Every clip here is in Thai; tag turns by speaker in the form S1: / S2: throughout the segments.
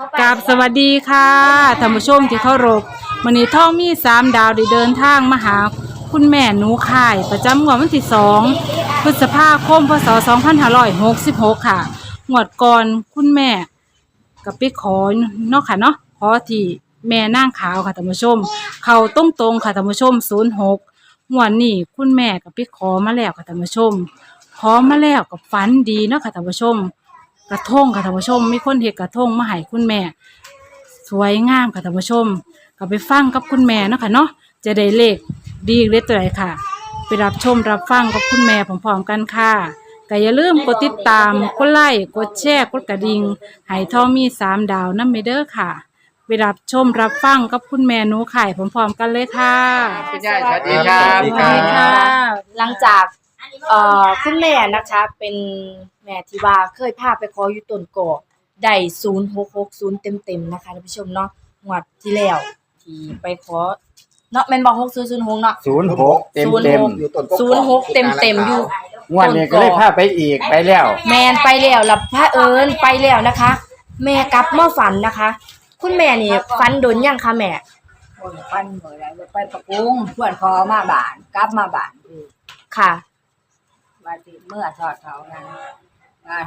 S1: กราบสวัสดีค่ะท่านผู้ชมที่เคารพวันนี้ท่องมีสามดาวได้เดินทางมาหาคุณแม่หนูข่าย ประจำงวดวันที่สองพฤษภาคมพศ2566 ค่ะงวดก่อนคุณแม่กับไปขอเนาะค่ะเนาะขอที่แม่นางขาวค่ะท่านผู้ชม เขาตรงตรงค่ะท่านผู้ชม 06งวดนี้คุณแม่กับไปขอมาแล้วค่ะท่านผู้ชมขอมาแล้วกับฝันดีเนาะค่ะท่านผู้ชม กระทงค่ะท่านผู้ชมมีคนเห็ดกระทงมาให้คุณแม่ สวยงามค่ะท่านผู้ชมก็ไปฟังกับคุณแม่เนาะค่ะเนาะจะได้เลขดีเลขตัวไหนค่ะ ไปรับชมรับฟังกับคุณแม่พร้อมๆกันค่ะก็อย่าลืมกดติดตามกดไลค์กดแชร์กดกระดิ่งให้ทองมีสามดาวนั่นไปเด้อค่ะ ไปรับชมรับฟังกับคุณแม่หนูไข่พร้อมๆกันเลยค่ะ
S2: คุณยายสวัสดีครับ
S3: สวัสดีครับ
S1: ค่ะ
S4: หลังจาก เอ่อคุณแม่นะคะ เป็นแม่ที่ว่าเคยพาไปขออยู่ต้นกอกได้ศูนย์หกหกศูนย์เต็มเต็มๆนะคะท่านผู้ชมเนาะงวดที่แล้วที่ไปขอเนาะแม่นบอกหกศูนย์ศูนย์หกเนาะ
S2: ศูนย์หกเต็มเต็ม
S3: อยู่ต้น
S4: ศูนย์หกเต็มเต็มๆอยู่
S2: งวดนี้ก็เลยพาไปอีกไปแล้ว
S4: แมนไปแล้วแล้วพระเอิญไปแล้วนะคะ แม่กลับมาฝันนะคะ คุณแม่นี่ฝันโดนยังคะแม่
S5: คนปันเมื่อไรไปประกุงเพื่อนพอมาบ้านกลับมาบ้านคือ
S4: ค่ะ
S5: วันที่เมื่อทอดเขานั้นนะ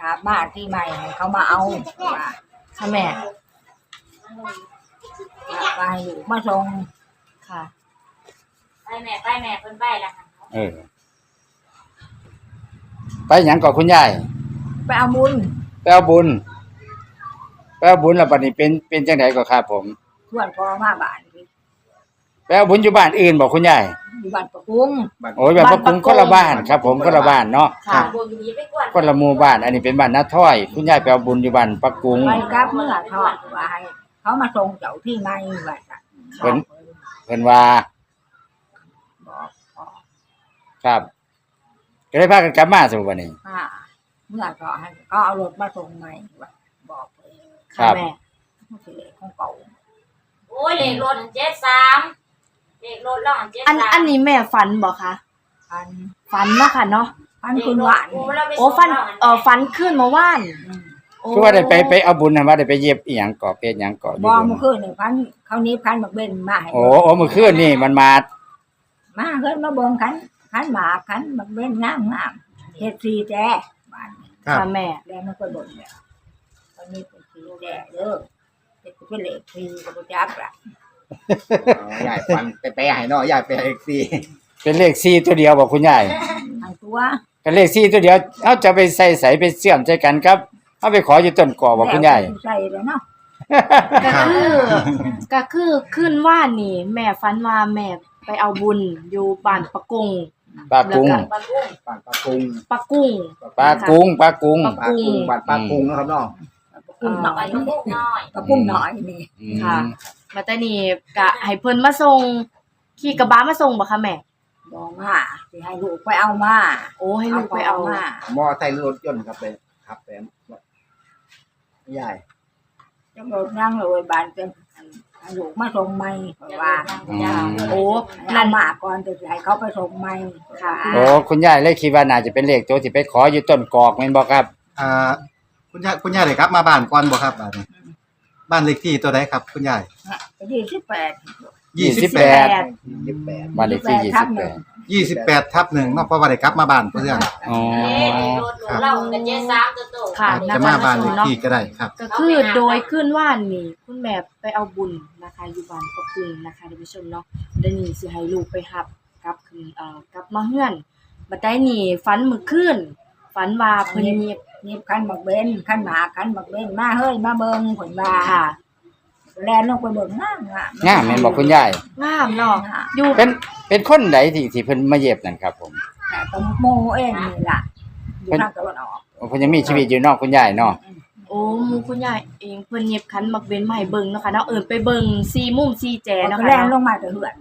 S5: ถามมาที่ใหม่ให้เขามาเอาว่า
S4: ค่ะแม่
S5: ไปอยู่มาส่ง
S4: ค่ะ
S6: ไปแม่ไปแม่เพิ่นไปแล้วค่ะ
S2: เออ ไปหยังก่อนคุณยาย
S5: ไปเอามุน
S2: ไปเอาบุญไปเอาบุญแล้วบัดนี้เป็นเป็นจังไดก็ครับผม
S5: เพื่อนพอมาบ้านคือ
S2: ไปเอาบุญอยู่บ้านอื่นบอกคุณยาย
S5: อยู่บ้านประกุง
S2: โอ้ยแบบพระคุณคนละบ้านครับ ผมคนละบ้านเนาะ
S4: ค่ะ
S6: บนนี้ไปกวน
S2: คนละหมู่บ้าน อันนี้เป็นบ้านนาถ้อย คุณยายไปเอาบุญอยู่บ้านปักกุง
S5: ไปกลับเมื่อทอดว่าให้เขามาส่งเจ้าที่ใหม่ว่าจะ
S2: เพิ่นเพิ่นว่า
S5: บอกพอ
S2: ครับ ก็เลยพากันกลับมาสมบัดนี้
S5: มาเมื่อก็ให้เขาเอารถมาส่งใหม่ว่าบอกเลย
S2: ครับ
S4: แม่
S5: มันสิเลขของเก่า
S6: โอ้ยเลขรถเจ็ดสาม เลขรถล่องเจ็ด
S4: อัน
S6: สาม
S4: อันนี้แม่ฝันบ่คะ
S5: พัน
S4: ฝันเนาะค่ะเนาะ
S5: พันคุณหวาน
S4: โอ้ฟันเอ่อฟันขึ้นมาว่าน
S5: อืม
S4: โอ้
S2: คือว่าได้ไปไปเอาบุญนะว่าได้ไปเย็บอีหยังก่อเป็ดหยังก่ออยู่
S5: บอ
S2: บุญ
S5: เมื่อคืนนี่พันเขานี้พันบักเบนมาให้
S2: โอ้โอ้เมื่อคืนนี่มันมา
S5: มาเฮินมาเบิ่งคันคันหมาคันบักเบนงามงามเฮ็ดฟรีแจ้บ้านนี้
S3: ครับ
S4: ค่ะแม่
S5: แล้วมันก็บ่นแล้วตอนนี้เป็นฟรีแจ้เด้อเฮ็ดเป็นเลขฟรีก็บ่จักล่ะ
S3: ยายฟันไปไปให้เนาะยายไปเอ็กซี
S2: เป็นเลขสี่ตัวเดียวบอกคุณยาย
S5: ทางตัว
S2: เป็นเลขสี่ตัวเดียวเอาจะไปใส่ใส่ไปเสื่อมใจกันครับเอาไปขออยู่ต้นกอบอกคุณยาย
S5: แล้วใส่เลยเนาะ
S4: ก็คือก็คือขึ้นว่านนี่ แม่ฝันว่าแม่ไปเอาบุญอยู่บ้านปะกง
S2: ปลากุ้ง
S4: แล้ว
S6: ปลากุ้ง
S3: ปานปลากุ้ง
S4: ปะกุ้ง
S2: ปลากุ้งปลากุ้ง
S4: ปลา
S3: ปลากุ้งบานปลากุ้งเนาะครับเนาะ
S5: กุ้งหน่อย
S6: ปลากุ้งน้อย
S5: ก็กุ้งหน่อยนี่
S2: อืม
S4: ค่ะ มาแต่นี่ก็ให้เพิ่นมาส่งขี่กระบะมาส่งบ่คะแม่
S5: บ่มาสิให้ลูกไปเอามา
S4: โอ้ให้ลูกไปเอา
S5: มา
S3: มอไซค์รถยนต์ครับไปครับไปยาย
S5: จังรถนั่งเลยบ้านเป็นให้ลูกมาส่งใหม่เพราะว่า
S2: อืม
S4: โอ้
S5: นั่นมาก่อนจะให้เขาไปส่งใหม่
S4: ค่ะ
S2: โอ้คุณยายเลยคิดว่าน่าจะเป็นเลขตัวที่ไปขออยู่ต้นกอกแม่นบ่ครับ
S3: อ่า คุณยายคุณยายได้กลับมาบ้านก่อนบ่ครับบ้านนี้บ้านเลขที่ตัวใดครับ คุณยาย
S5: ยี่สิบแปด
S3: ยี่สิบแปด
S2: 28
S3: ยี่สิบแปด
S2: บ้านเลขที่
S5: ทับหนึ่ง
S2: 28
S3: ยี่สิบแปดทับหนึ่งเนาะเพราะว่าได้กลับมาบ้านเพื่อน
S2: อ๋อ
S6: เอ๊ะเลขรถหนูเล่ากันเจ็ดสามตัวโต
S4: ค่ะ
S3: จะมาบ้านเลขที่ก็ได้ครับ
S4: ก็คือโดยขึ้นว่านนี่คุณแม่ไปเอาบุญนะคะอยู่บ้านปะกุ้งนะคะท่านผู้ชมเนาะเดี๋ยวนี้สิให้ลูกไปรับกลับคืนเอ่อกลับมาเฮือนบัดได้นี่ฝันมื้อคืนฝันว่าเพิ่น เงียบ
S5: นี่คันบักเบนคันหมาคันบักเบนมาเฮ้ยมาเบิ่งผลว่า
S4: ค่ะ
S5: แลนลงไปเบิ่งงามงาม
S2: งามแม่นบ่คุณยาย
S4: งามเนาะอยู่
S2: เป็นเป็นคนใดที่ที่เพิ่นมาเย็บนั่นครับ ผม
S5: แต่ตรงโมเองนี่ล่ะอยู่ทางตะวันออก
S2: เพิ่นยังมีชีวิตอยู่เนอกคุณยายเนาะ
S4: โอ้หมูคุณยายเองเพิ่นเงียบคันมักเว้นมาให้เบิ่งเนาะค่ะเนาะเอิ้นไปเบิ่งซีมุมซีแจเนาะ
S5: ก็
S4: ค่ะ
S5: แลนล
S4: เนาะ
S5: งมาแต่เหือน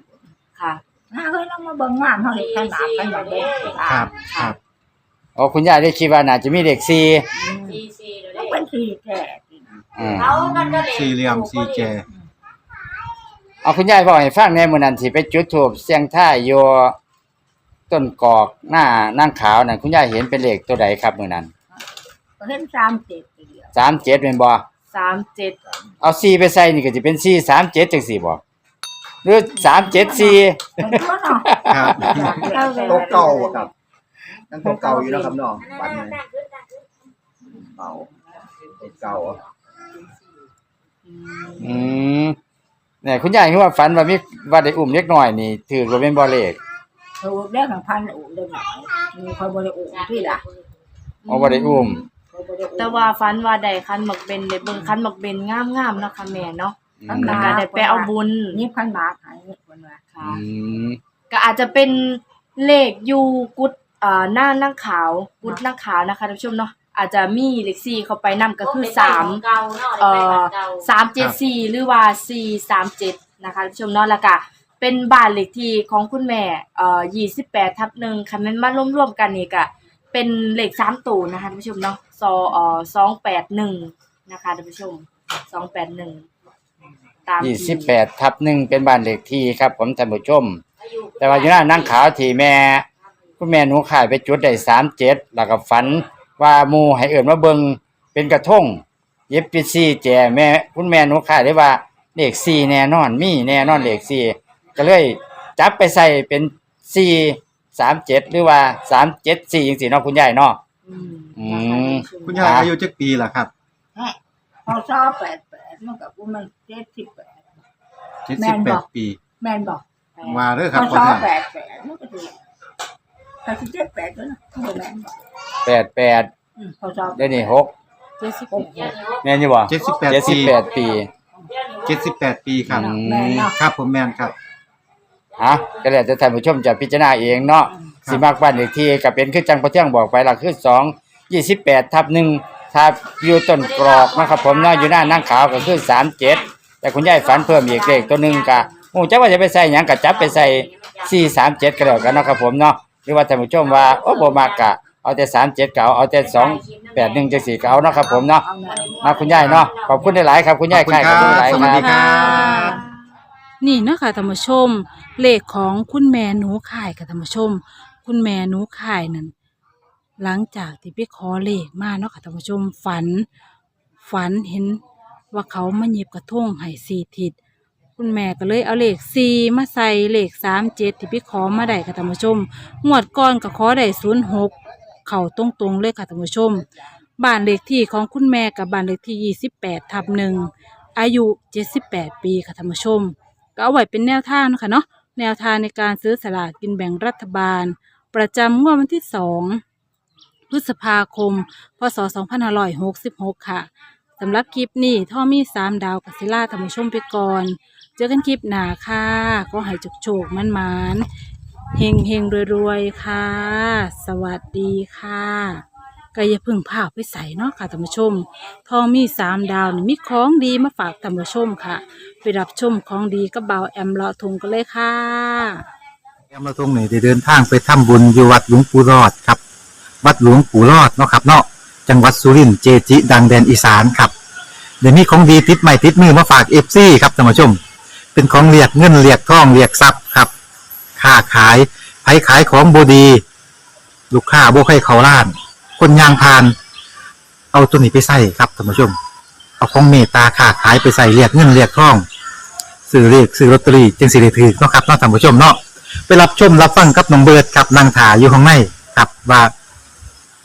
S4: ค่ะ
S5: มาเฮ้ยลงมาเบิ่งงามเฮาเห็นคันหมาคันบักเบน
S3: ครับ ครับ
S2: อ๋อคุณยายได้คิดว่าน่าจะมีเลขสี่
S6: ซีซีเดี๋ยว
S5: มัน
S6: ได้
S5: เป็นที่แท้
S2: อืม
S6: เขากันก็เลข
S3: สี่เหลี่ยมสี่แจ
S2: เอาคุณยายบอกให้ฟังในมื้อนั้นที่ไปจุดธูปเสียงทายอยู่ต้นกอกหน้านางขาวนั่นคุณยายเห็นเป็นเลขตัวใดครับมื้อนั้น
S5: ก็เห็นสามเจ็ดทีเดียว
S2: 37แม่นบ่
S4: สามเจ็ด
S2: เอา4ไปใส่นี่ก็สิเป็น4 3 7จังซี่บ่หรือ3 7 4
S5: เป็นตัวเนาะ
S3: ครับ
S7: โต๊ะเก่าอะครับ นั่นโต๊ะเก่าอยู่แล้วครับน้อง
S6: อัน
S7: บั
S6: นั้น
S7: ตร
S6: น่ะ
S7: เนี่ย
S6: ตั้งขึ้นตั้งขึ้น
S7: เก่าโต๊ะเก่าอะ
S2: อืมเนี่ยคุณยายคือว่าฝันว่ามีว่าได้อุ้มเล็กน้อยนี่ถือว่าเป็นบ่เลข
S5: ถูกเรียกของพันอุ่นเดิมหน่อยมีคอยบริอุ่นพี่ล่ะ
S2: เอาบ่ได้อุ้ม
S5: คอยบริอุ่น
S4: แต่ว่าฟันว่าได้คันหมักเบนได้เบิ่งคันหมักเบนงามๆเนาะค่ะแม่เนาะ
S2: อืม
S4: แล้วก็ได้ไปเอาบุญ
S5: นี่พันหมาขายคนว่า
S4: ค่ะ
S2: อืม
S4: ก็อาจจะเป็นเลขอยู่กุดเอ่อหน้านั่งขาวกุดนั่งขาวนะคะท่านผู้ชมเนาะอาจจะมีเลข4เข้าไปนํก็คือสาม
S6: เก่าเนาะ
S4: เอ่
S6: ได้ไป
S4: อ
S6: บ้านเก่า
S4: สามเจ็ดสี่หรือว่าสี่สามเจ็ดนะคะท่านผู้ชมเนาะแล้วก็เป็นบ้านเลขที่ของคุณแม่เอ่อยี่สิบแปดทับหนึ่งคันแมันมารวมๆกันนี่ก็เป็นเลขสามตัวนะคะท่านผู้ชมเนาะซอเอ่อสองแปดหนึ่งนะคะท่านผู้ชมสองแปดหนึ่งตามที่
S2: ยี่สิบแปดทับหนึ่งเป็นบ้านเลขที่ครับ ผมท่านผู้ชม แต่ว่าอยู่หน้านั่งขาวที่แม่ คุณแม่หนูขายไปจุดได้สามเจ็ดแล้วก็ฝันว่าหมูให้เอิ่นมาเบิงเป็นกระทงเย็บปิดซี่แจแม่คุณแม่หนูขายได้ว่าเลขสี่แน่นอนมีแน่นอนเลขสี่ก็เลยจับไปใส่เป็นสี่สามเจ็ดหรือว่าสามเจ็ดสี่จังสี่เนาะคุณยายเนาะ
S4: อืม
S2: อืม
S3: คุณยายอายุจักปีล่ะครับ
S5: พอชอบแปดแปดมันกับกูมันเจ็ดสิบแปด แม่นบ่
S3: 78ปี
S5: แม่นบอก
S3: ว่าเด้อค
S5: พ
S3: รับ
S5: อ
S3: พ่อ
S5: ชอบ
S3: ท่าน
S5: แปดแปดมันก็ถูก แต่ที่เจ็ดแปดด้วยนะไม่แม่นบอก
S2: แปดแปด
S5: อืมพอชอบ
S2: เดี๋ยวนี้หก
S1: เจ็ดสิบ
S5: หก
S6: เดี๋ยวนี้
S2: แม่นอยู่บ่
S3: เจ็ดสิบแปด
S2: เจ็ดสิ
S3: ปี
S2: บแปดปี
S6: เดี๋ยวนี้
S3: เจ็ดสิบแปดปีครับ
S2: อืม
S5: แม่นเนาะ
S3: ครับผมแม่นครับ
S2: ฮะก็แล้วแต่ท่านผู้ชมจะพิจารณาเองเนาะ
S3: ครับ
S2: สิมากบ้านอีกทีก็เป็นคือจังประเที่ยงบอกไปละคือสองยี่สิบแปดทับหนึ่งทับอยู่ต้นกรอกนะครับผมเนาะอยู่หน้านั่งขาวก็คือสามเจ็ดแต่คุณยายฝันเพิ่มอีกเลขตัวหนึ่งก็โอ้จะว่าจะไปใส่หยังก็จับไปใส่สี่สามเจ็ดก็แล้วกันเนาะครับผมเนาะ หรือว่าท่านผู้ชมว่าโอ้บ่มากกะเอาแต่สามเจ็ดก็เอาเอาแต่สองแปดหนึ่งจังสี่ก็เอาเนาะครับผมเนาะ
S5: เอาแม่น
S2: นะคุณยายเนาะขอบคุณหลายๆครับคุณยาย
S3: ขอบคุณ
S2: ขายขอบคุณหลาย
S3: ครับ
S2: ๆ
S3: สวัสดี
S2: ค
S3: ครั
S2: รับ
S3: บ
S1: นี่เนาะคะท่านผู้ชม เลขของคุณแม่หนูขายค่ะท่านผู้ชม คุณแม่หนูขายนั่นหลังจากที่ไปขอเลขมาเนาะค่ะท่านผู้ชมฝัน ฝันเห็นว่าเขามาหยิบกระทงให้สี่ทิศ คุณแม่ก็เลยเอาเลขสี่มาใส่เลขสามเจ็ดที่ไปขอมาได้ค่ะท่านผู้ชมงวดก่อนก็ขอได้ศูนย์หกเข่าตรงๆเลยค่ะท่านผู้ชมบ้านเลขที่ของคุณแม่กับบ้านเลขที่ยี่สิบแปดทับหนึ่งอายุเจ็ดสิบแปดปีค่ะท่านผู้ชม ก็เอาไว้เป็นแนวทางนะคะเนาะแนวทางในการซื้อสลากกินแบ่งรัฐบาล ประจำงวดวันที่สองพฤษภาคม พศสองพันห้าร้อยหกสิบหกค่ะำหรับคลิปนี้ท่อมีสามดาวกัสิล่าท่านผู้ชมไปก่อน เจอกันคลิปหน้าค่ะก็ให้จุกโฉกมันมันเฮงเฮงรวยๆค่ะ สวัสดีค่ะก็อย่พึ่งพาไปใส่เนาะค่ะท่านผู้ชมทอมีสามดาวนี่มีของดีมาฝากท่านผู้ชมค่ะ ไปรับชมของดีกับเบาแอมเลาะทุงกันเลยค่ะ
S3: แอมเราตรงไหนได้เดินทางไปทำบุญอยู่วัดหลวงปู่รอดครับ วัดหลวงปู่รอดเนาะครับเนาะ จังหวัดสุรินทร์เจจิ ดังแดนอีสานครับเดี๋ยวนี้ของดีติดใหม่ติดมือมาฝากเอฟซีครับท่านผู้ชม เป็นของเรียกเงินเรียกทองเรียกทรัพย์ครับค้าขายไผขายของบดี ลูกค้าโบ่ใครเขาล้าน คนยางพาน เอาตัวนี้ไปใส่ครับท่านผู้ชม เอาของเมตตาค้าขายไปใส่เรียกเงินเรียกทองซื้อเรียกซื้อลอตเตอรี่จึงสิได้ถือเนาะครับเนาะท่านผู้ชมเนาะไปรับชมรับฟังกับน้องเบิร์ดครับนางถาอยู่ข้างในครับว่า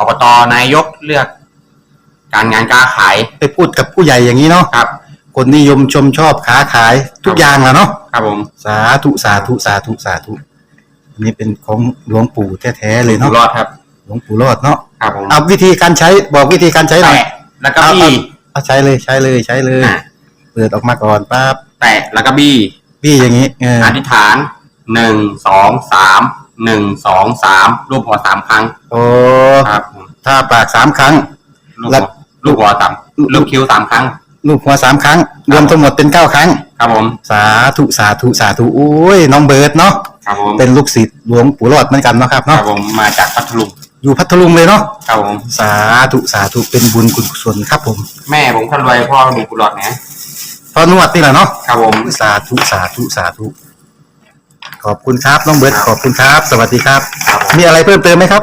S8: อบตนายกเลือก การงานการขาย
S3: ไปพูดกับผู้ใหญ่อย่างนี้เนาะ
S8: ครับ
S3: คนนิยมชมชอบค้าขายทุกอย่างแหละเนาะ
S8: ครับผม
S3: สาธุสาธุสาธุสาธุอันนี้เป็นของหลวงปู่แท้ๆเลย
S8: อยู่
S3: เนาะ
S8: รอดครับ
S3: หลวงปู่รอดเนาะ
S8: ครับผม
S3: เอาวิธีการใช้บอกวิธีการใช้หน่อย
S8: แตะแล้วก็บี้
S3: เอาใช้เลยใช้เลยใช้เลย
S8: อะ
S3: เปิดออกมาก่อนปั๊บ
S8: แตะแล้วก็บี้
S3: พี่อย่างนี้เออ
S8: อธิษฐานหนึ่งสองสามหนึ่งสองสามรูปหัวสามครั้ง
S3: โอ้
S8: ครับผม
S3: ถ้าปากสามครั้ง
S8: ลูก
S3: แล้
S8: หั
S3: ว
S8: วลูกหัวสามลูกคิ้วสามครั้ง
S3: ลูกหัวสามครั้ง รวมทั้งหมดเป็นเก้าครั้ง
S8: ครับผม
S3: สาธุสาธุสาธุโอ้ยน้องเบิร์ดเนาะ
S8: ครับผม
S3: เป็นลูกศิษย์หลวงปู่รอดเหมือนกันเนาะครับ
S8: ครั
S3: เนาะ
S8: บผมมาจากพัทลุง
S3: อยู่พัทลุงเลยเนาะ
S8: ครับผม
S3: สาธุสาธุเป็นบุญกุศลครับผม
S8: แม่ผมคนรวยพ่อมีกุหลาบนะ
S3: พอนวดนี่แหละเนาะ
S8: ครับผม
S3: สาธุสาธุสาธุขอบคุณครับน้องเบิร์ดขอบคุณครับ สวัสดีครับ
S8: ครับผม
S3: มีอะไรเพิ่มเติมไหมครับ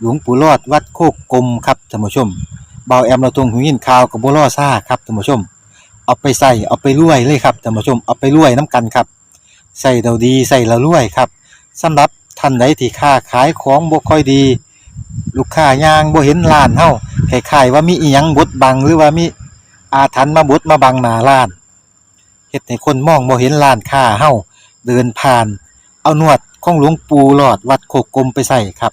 S3: หลวงปู่รอดวัดโคกกลมครับท่านผู้ชมเบาแอมเราตรงหูยินข่าวกับบัวล่อซ่าครับท่านผู้ชม เอาไปใส่เอาไปรวยเลยครับท่านผู้ชมเอาไปรวยน้ำกันครับใส่เราดีใส่เรารวยครับสำหรับท่านใดที่ค้าขายของบ่ค่อยดี ลูกค้ายางบ่เห็นร้านเฮาคล้ายๆว่ามีอีหยังบดบังหรือว่ามีอาถรรพ์มาบดมาบังหน้าร้านเฮ็ดให้คนมองบ่เห็นร้านค้าเฮาเดินผ่าน เอานวดของหลวงปู่หลอดวัดโคกกลมไปใส่ครับ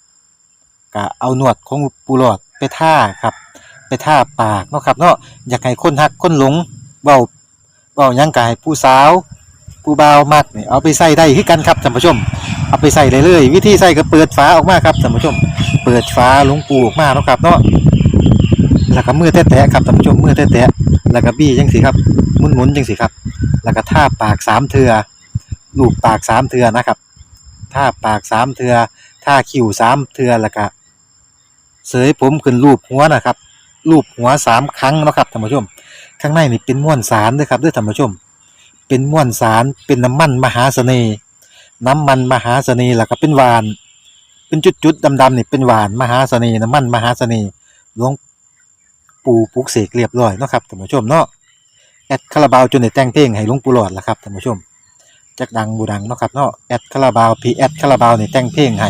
S3: ก็เอาหนวดของปูหลอดไปท่าครับ ไปท่าปากเนาะครับเนาะอยากให้คนหักคนหลงเบาเบายังกายผู้สาวผู้บ่าวมักนี่เอาไปใส่ได้คือกันครับท่านผู้ชม เอาไปใส่เลยเลย วิธีใส่ก็เปิดฝาออกมาครับท่านผู้ชม เปิดฝาหลวงปูออกมาเนาะครับเนาะแล้วก็มือแตะๆครับท่านผู้ชมมือแตะๆแล้วก็บี้จังสิครับหมุนๆจังสิครับ แล้วก็ท่าปากสามเทือลูบปากสามเทือนะครับท่าปากสามเทือท่าคิ้วสามเทือแล้วก็ เสยผมขึ้นรูปหัวนะครับรูปหัวสามครั้งนะครับท่านผู้ชม ข้างในนี่เป็นม้วนสารด้วยครับด้วยท่านผู้ชม เป็นม้วนสารเป็นน้ำมันมหาเสน่ห์ น้ำมันมหาเสน่ห์แล้วก็เป็นหวาน เป็นจุดๆดำๆนี่เป็นหวานมหาเสน่ห์น้ำมันมหาเสน่ห์หลวงปู่ปลุกเสกเรียบร้อยนะครับท่านผู้ชมเนาะแอดคาราบาวจนได้แต่งเพลงให้หลวงปู่หลอดล้วครับท่านผู้ชมจักดังบูดังนะครับเนาะแอดคาราบาวพีแอดคาราบาวนี่แต่งเพลงให้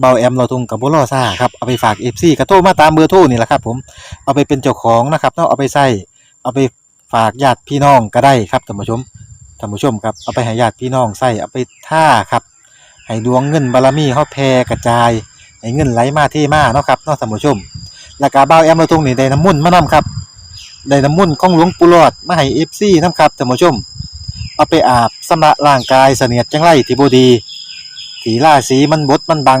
S3: เบาแอมเราทุงกับบุรอซ่าครับเอาไปฝากเอฟซีกระโทรมาตามเบอร์โทรนี่แหละครับ ผมเอาไปเป็นเจ้าของนะครับเนาะเอาไปใส่เอาไปฝากญาติพี่น้องก็ได้ครับท่านผู้ชมท่านผู้ชมครับเอาไปให้ญาติพี่น้องใส่เอาไปท่าครับให้ดวงเงินบารมีเขาแผ่กระจายให้เงินไหลมาเทมาเนาะครับเนาะท่านผู้ชมแล้วก็เบาแอมเราทุงนี่ได้น้ำมุ่นมานํครับได้น้ำมุ่นของหลวงปู่หลอดมาให้เอฟซีนํครับท่านผู้ชม เอาไปอาบสำระร่างกายเสนียดจังไรที่บดี ถีล่าสีมันบดมันบัง